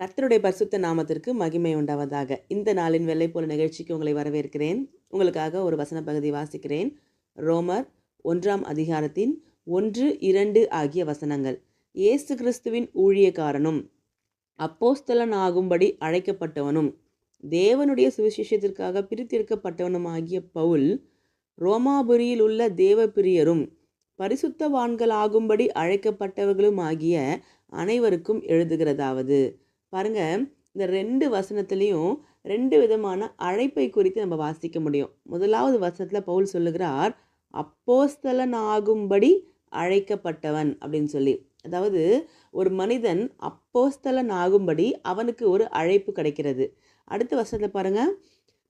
கர்த்தருடைய பரிசுத்த நாமத்திற்கு மகிமை உண்டாவதாக. இந்த நாளின் வெள்ளை போல நிகழ்ச்சிக்கு உங்களை வரவேற்கிறேன். உங்களுக்காக ஒரு வசன பகுதி வாசிக்கிறேன். ரோமர் ஒன்றாம் அதிகாரத்தின் ஒன்று இரண்டு ஆகிய வசனங்கள். இயேசு கிறிஸ்துவின் ஊழியக்காரனும் அப்போஸ்தலன் ஆகும்படி அழைக்கப்பட்டவனும் தேவனுடைய சுவிசேஷத்திற்காக பிரித்தெடுக்கப்பட்டவனும் ஆகிய பவுல் ரோமாபுரியில் உள்ள தேவப்பிரியரும் பரிசுத்தவான்களாகும்படி அழைக்கப்பட்டவர்களும் ஆகிய அனைவருக்கும் எழுதுகிறதாவது. பாருங்க இந்த ரெண்டு வசனத்துலேயும் ரெண்டு விதமான அழைப்பை குறித்து நம்ம வாசிக்க முடியும். முதலாவது வசனத்தில் பவுல் சொல்லுகிறார் அப்போஸ்தலன் ஆகும்படி அழைக்கப்பட்டவன் அப்படின்னு சொல்லி. அதாவது ஒரு மனிதன் அப்போஸ்தலன் ஆகும்படி அவனுக்கு ஒரு அழைப்பு கிடைக்கிறது. அடுத்த வசனத்தில் பாருங்க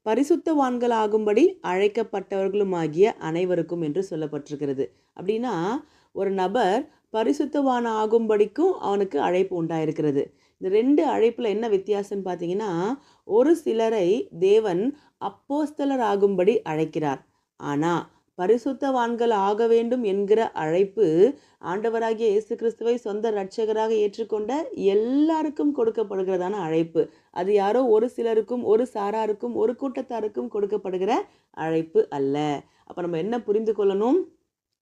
பரிசுத்தவான்கள் ஆகும்படி அழைக்கப்பட்டவர்களும் ஆகிய அனைவருக்கும் என்று சொல்லப்பட்டிருக்கிறது. அப்படின்னா ஒரு நபர் பரிசுத்தவான் ஆகும்படிக்கும் அவனுக்கு அழைப்பு உண்டாயிருக்கிறது. இந்த ரெண்டு அழைப்பில் என்ன வித்தியாசம்னு பார்த்தீங்கன்னா ஒரு சிலரை தேவன் அப்போஸ்தலர் ஆகும்படி அழைக்கிறார். ஆனால் பரிசுத்தவான்கள் ஆக வேண்டும் என்கிற அழைப்பு ஆண்டவராகிய இயேசு கிறிஸ்துவை சொந்த இரட்சகராக ஏற்றுக்கொண்ட எல்லாருக்கும் கொடுக்கப்படுகிறதான அழைப்பு. அது யாரோ ஒரு சிலருக்கும் ஒரு சாராருக்கும் ஒரு கூட்டத்தாருக்கும் கொடுக்கப்படுகிற அழைப்பு அல்ல. அப்போ நம்ம என்ன புரிந்து கொள்ளணும்?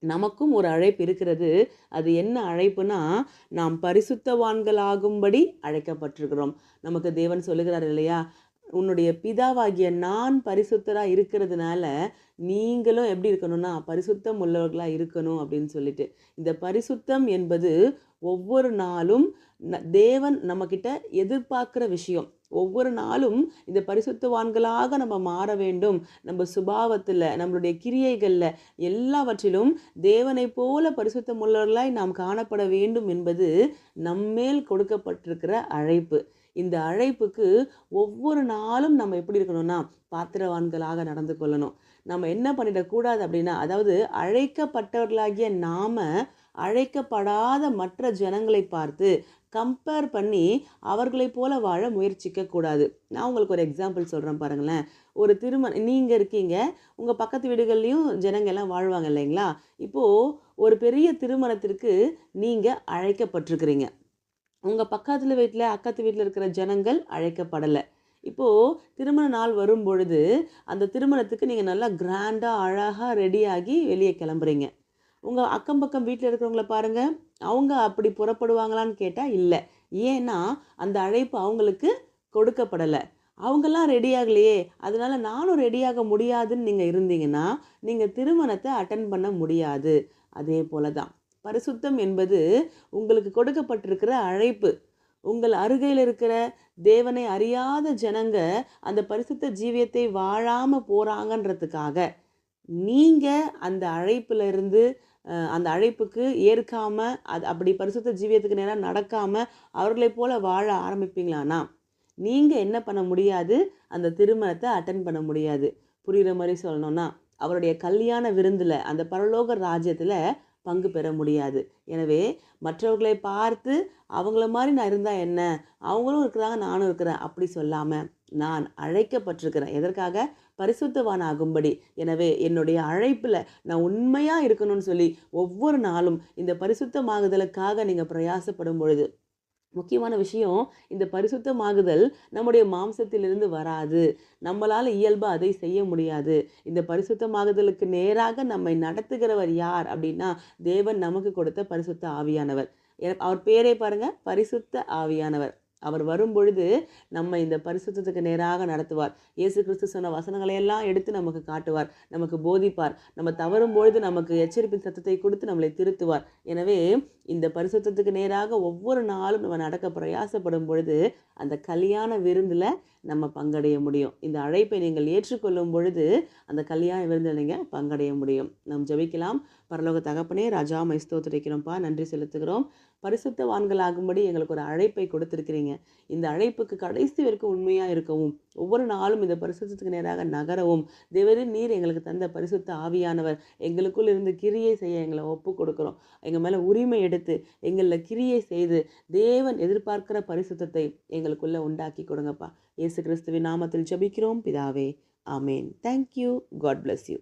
நமக்கும் ஒரு அழைப்பு இருக்கிறது. அது என்ன அழைப்புனா நாம் பரிசுத்தவான்களாகும்படி அழைக்கப்பட்டிருக்கிறோம். நமக்கு தேவன் சொல்லுகிறார் இல்லையா? உன்னுடைய பிதாவாகிய நான் பரிசுத்தராக இருக்கிறதுனால நீங்களும் எப்படி இருக்கணும்னா பரிசுத்தம் உள்ளவர்களாக இருக்கணும் அப்படின்னு சொல்லிட்டு. இந்த பரிசுத்தம் என்பது ஒவ்வொரு நாளும் தேவன் நம்மக்கிட்ட எதிர்பார்க்குற விஷயம். ஒவ்வொரு நாளும் இந்த பரிசுத்தவான்களாக நம்ம மாற வேண்டும். நம்ம சுபாவத்தில் நம்மளுடைய கிரியைகளில் எல்லாவற்றிலும் தேவனை போல பரிசுத்தம் உள்ளவர்களாய் நாம் காணப்பட வேண்டும் என்பது நம்மேல் கொடுக்கப்பட்டிருக்கிற அழைப்பு. இந்த அழைப்புக்கு ஒவ்வொரு நாளும் நம்ம எப்படி இருக்கணும்னா பாத்திரவான்களாக நடந்து கொள்ளணும். நம்ம என்ன பண்ணிடக்கூடாது அப்படின்னா அதாவது அழைக்கப்பட்டவர்களாகிய நாம அழைக்கப்படாத மற்ற ஜனங்களை பார்த்து கம்பேர் பண்ணி அவர்களைப் போல வாழ முயற்சிக்க கூடாது நான் உங்களுக்கு ஒரு எக்ஸாம்பிள் சொல்கிறேன் பாருங்களேன். ஒரு திருமணம் நீங்கள் இருக்கீங்க உங்கள் பக்கத்து வீடுகள்லேயும் ஜனங்க எல்லாம் வாழ்வாங்க இல்லைங்களா? இப்போது ஒரு பெரிய திருமணத்திற்கு நீங்கள் அழைக்கப்பட்டிருக்கிறீங்க. உங்கள் பக்கத்தில் வீட்டில் அக்கத்து வீட்டில் இருக்கிற ஜனங்கள் அழைக்கப்படலை. இப்போது திருமண நாள் வரும் பொழுது அந்த திருமணத்துக்கு நீங்கள் நல்லா கிராண்டாக அழகாக ரெடியாகி வெளியே கிளம்புறீங்க. உங்கள் அக்கம் பக்கம் வீட்டில் இருக்கிறவங்கள பாருங்கள் அவங்க அப்படி புறப்படுவாங்களான்னு கேட்டால் இல்லை. ஏன்னா அந்த அழைப்பு அவங்களுக்கு கொடுக்கப்படலை. அவங்கெல்லாம் ரெடி ஆகலையே. அதனால் நானும் ரெடியாக முடியாதுன்னு நீங்கள் இருந்தீங்கன்னா நீங்கள் திருமணத்தை அட்டன் பண்ண முடியாது. அதே போல தான் பரிசுத்தம் என்பது உங்களுக்கு கொடுக்கப்பட்டிருக்கிற அழைப்பு. உங்கள் அருகையில் இருக்கிற தேவனை அறியாத ஜனங்க அந்த பரிசுத்த ஜீவியத்தை வாழாமல் போகிறாங்கன்றதுக்காக நீங்கள் அந்த அழைப்பில் இருந்து அந்த அழைப்புக்கு ஏற்காமல் அது அப்படி பரிசுத்த ஜீவியத்துக்கு நேராக நடக்காமல் அவர்களைப் போல வாழ ஆரம்பிப்பீங்களானா நீங்கள் என்ன பண்ண முடியாது? அந்த திருமணத்தை அட்டன் பண்ண முடியாது. புரிகிற மாதிரி சொல்லணும்னா அவருடைய கல்யாண விருந்தில் அந்த பரலோக ராஜ்யத்தில் பங்கு பெற முடியாது. எனவே மற்றவர்களை பார்த்து அவங்கள மாதிரி நான் இருந்தால் என்ன? அவங்களும் இருக்கிறாங்க நானும் இருக்கிறேன். அப்படி சொல்லாமல் நான் அழைக்கப்பட்டிருக்கிறேன். எதற்காக? பரிசுத்தவான் ஆகும்படி. எனவே என்னுடைய அழைப்பில் நான் உண்மையாக இருக்கணும்னு சொல்லி ஒவ்வொரு நாளும் இந்த பரிசுத்தமாகுதலுக்காக நீங்கள் பிரயாசப்படும் பொழுது முக்கியமான விஷயம் இந்த பரிசுத்தமாகுதல் நம்முடைய மாம்சத்திலிருந்து வராது. நம்மளால் இயல்பாக அதை செய்ய முடியாது. இந்த பரிசுத்தமாகுதலுக்கு நேராக நம்மை நடத்துகிறவர் யார் அப்படின்னா தேவன் நமக்கு கொடுத்த பரிசுத்த ஆவியானவர். அவர் பேரே பாருங்கள் பரிசுத்த ஆவியானவர். அவர் வரும்பொழுது நம்ம இந்த பரிசுத்தத்துக்கு நேராக நடத்துவார். இயேசு கிறிஸ்து சொன்ன வசனங்களை எல்லாம் எடுத்து நமக்கு காட்டுவார் நமக்கு போதிப்பார். நம்ம தவறும் பொழுது நமக்கு எச்சரிப்பின் சத்தத்தை கொடுத்து நம்மளை திருத்துவார். எனவே இந்த பரிசுத்தத்துக்கு நேராக ஒவ்வொரு நாளும் நம்ம நடக்க பிரயாசப்படும் பொழுது அந்த கல்யாண விருந்தில் நம்ம பங்கடைய முடியும். இந்த அழைப்பை நீங்கள் ஏற்றுக்கொள்ளும் பொழுது அந்த கல்யாண விருந்தில் நீங்கள் பங்கடைய முடியும். நம் ஜபிக்கலாம். பரலோக தகப்பனே ராஜா மைஸ்தோத்திரிக்கிறோம்ப்பா நன்றி செலுத்துகிறோம். பரிசுத்தவான்களாகும்படி எங்களுக்கு ஒரு அழைப்பை கொடுத்துருக்கிறீங்க. இந்த அழைப்புக்கு கடைசி வரைக்கும் உண்மையாக இருக்கவும் ஒவ்வொரு நாளும் இந்த பரிசுத்தத்துக்கு நேராக நகரவும் தேவரின் நீர் எங்களுக்கு தந்த பரிசுத்த ஆவியானவர் எங்களுக்குள் இருந்து கிரியை செய்ய எங்களை ஒப்பு கொடுக்குறோம். எங்கள் மேலே உரிமை எடுத்து எங்களில் கிரியை செய்து தேவன் எதிர்பார்க்கிற பரிசுத்தத்தை எங்களுக்குள்ளே உண்டாக்கி கொடுங்கப்பா. இயேசு கிறிஸ்துவின் நாமத்தில் ஜபிக்கிறோம். பிதாவே ஆமேன். Thank you god bless you